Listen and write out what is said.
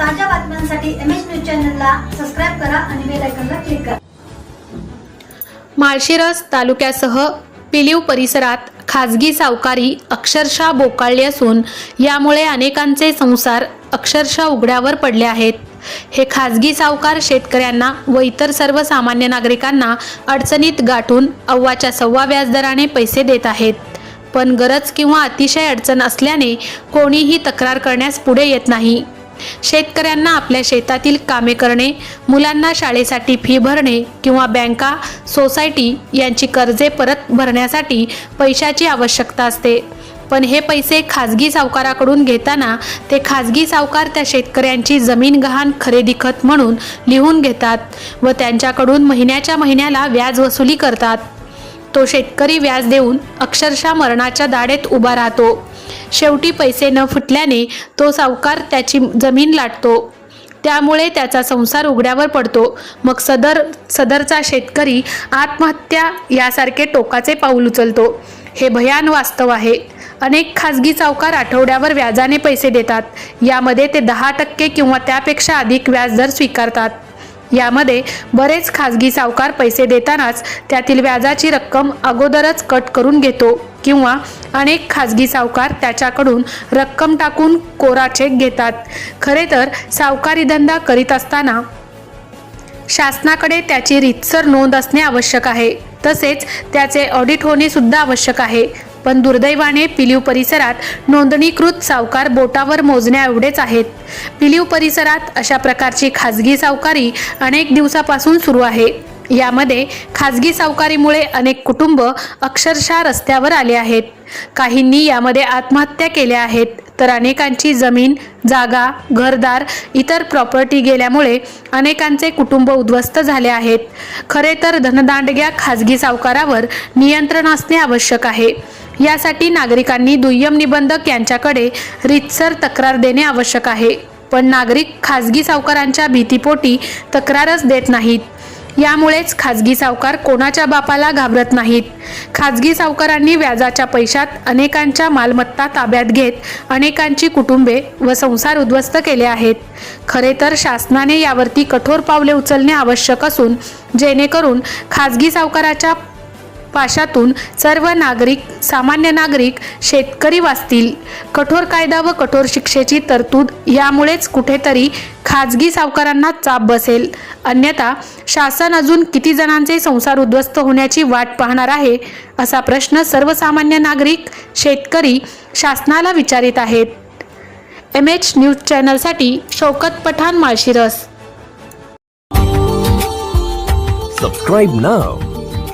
ताज्या बातम्यांसाठी M H news चॅनलला सबस्क्राईब करा आणि बेल आयकॉनला क्लिक करा. माळशिरस तालुक्यासह पिलीव परिसरात खाजगी सावकारी अक्षरशः बोकाळली असून यामुळे अनेकांचे संसार अक्षरशः उघड्यावर पडले आहेत. हे खाजगी सावकार शेतकऱ्यांना व इतर सर्वसामान्य नागरिकांना अडचणीत गाठून अव्वाच्या सव्वा व्याजदराने पैसे देत आहेत. पण गरज किंवा अतिशय अडचण असल्याने कोणीही तक्रार करण्यास पुढे येत नाही. शेतकऱ्यांना आपल्या शेतातील कामे करणे मुलांना शाळेसाठी फी भरणे किंवा बँका सोसायटी यांची कर्जे परत भरण्यासाठी पैशाची आवश्यकता असते. पण हे पैसे खाजगी सावकाराकडून घेताना ते खाजगी सावकार त्या शेतकऱ्यांची जमीन गहाण खरेदी खत म्हणून लिहून घेतात व त्यांच्याकडून महिन्याच्या महिन्याला व्याज वसुली करतात. तो शेतकरी व्याज देऊन अक्षरशः मरणाच्या दाढेत उभा राहतो. शेवटी पैसे न फुटल्याने तो सावकार त्याची जमीन लाटतो. त्यामुळे त्याचा संसार उघड्यावर पडतो. मग सदर सदरचा शेतकरी आत्महत्या यासारखे टोकाचे पाऊल उचलतो. हे भयान वास्तव आहे. अनेक खाजगी सावकार आठवड्यावर व्याजाने पैसे देतात. यामध्ये ते दहा टक्के किंवा त्यापेक्षा अधिक व्याजदर स्वीकारतात. यामध्ये बरेच खाजगी सावकार पैसे देतानाच त्यातील व्याजाची रक्कम अगोदरच कट करून घेतो किंवा अनेक खाजगी सावकार त्याच्याकडून रक्कम टाकून कोरा चेक घेतात. खरे तर सावकारी धंदा करीत असताना शासनाकडे त्याची रीतसर नोंद असणे आवश्यक आहे. तसेच त्याचे ऑडिट होणे सुद्धा आवश्यक आहे. पण दुर्दैवाने पिलीव परिसरात नोंदणीकृत सावकार बोटावर मोजण्या एवढेच आहेत. पिलीव परिसरात अशा प्रकारची खाजगी सावकारी अनेक दिवसापासून सुरू आहे. यामध्ये खाजगी सावकारीमुळे अनेक कुटुंब अक्षरशः रस्त्यावर आले आहेत. काहींनी यामध्ये आत्महत्या केल्या आहेत. तर अनेकांची जमीन जागा घरदार इतर प्रॉपर्टी गेल्यामुळे अनेकांचे कुटुंब उद्ध्वस्त झाले आहेत. खरे तर धनदांडग्या खाजगी सावकारावर नियंत्रण असणे आवश्यक आहे. यासाठी नागरिकांनी दुय्यम निबंधक यांच्याकडे रितसर तक्रार देणे आवश्यक आहे. पण नागरिक खाजगी सावकारांच्या भीतीपोटी तक्रारच देत नाहीत. यामुळेच खाजगी सावकार कोणाच्या बापाला घाबरत नाहीत. खाजगी सावकारांनी व्याजाच्या पैशात अनेकांच्या मालमत्ता ताब्यात घेत अनेकांची कुटुंबे व संसार उद्ध्वस्त केले आहेत. खरे तर शासनाने यावरती कठोर पावले उचलणे आवश्यक असून जेणेकरून खाजगी सावकाराच्या पाशातून सर्व नागरिक सामान्य नागरिक शेतकरी वाचतील. कठोर कायदा व कठोर शिक्षेची तरतूद यामुळेच कुठेतरी खाजगी सावकारांना चाप बसेल. अन्यथा शासन अजून किती जणांचे संसार उद्ध्वस्त होण्याची वाट पाहणार आहे असा प्रश्न सर्वसामान्य नागरिक शेतकरी शासनाला विचारित आहेत. एम एच न्यूज चॅनलसाठी शौकत पठाण माळशिरस. सबस्क्राईब नाव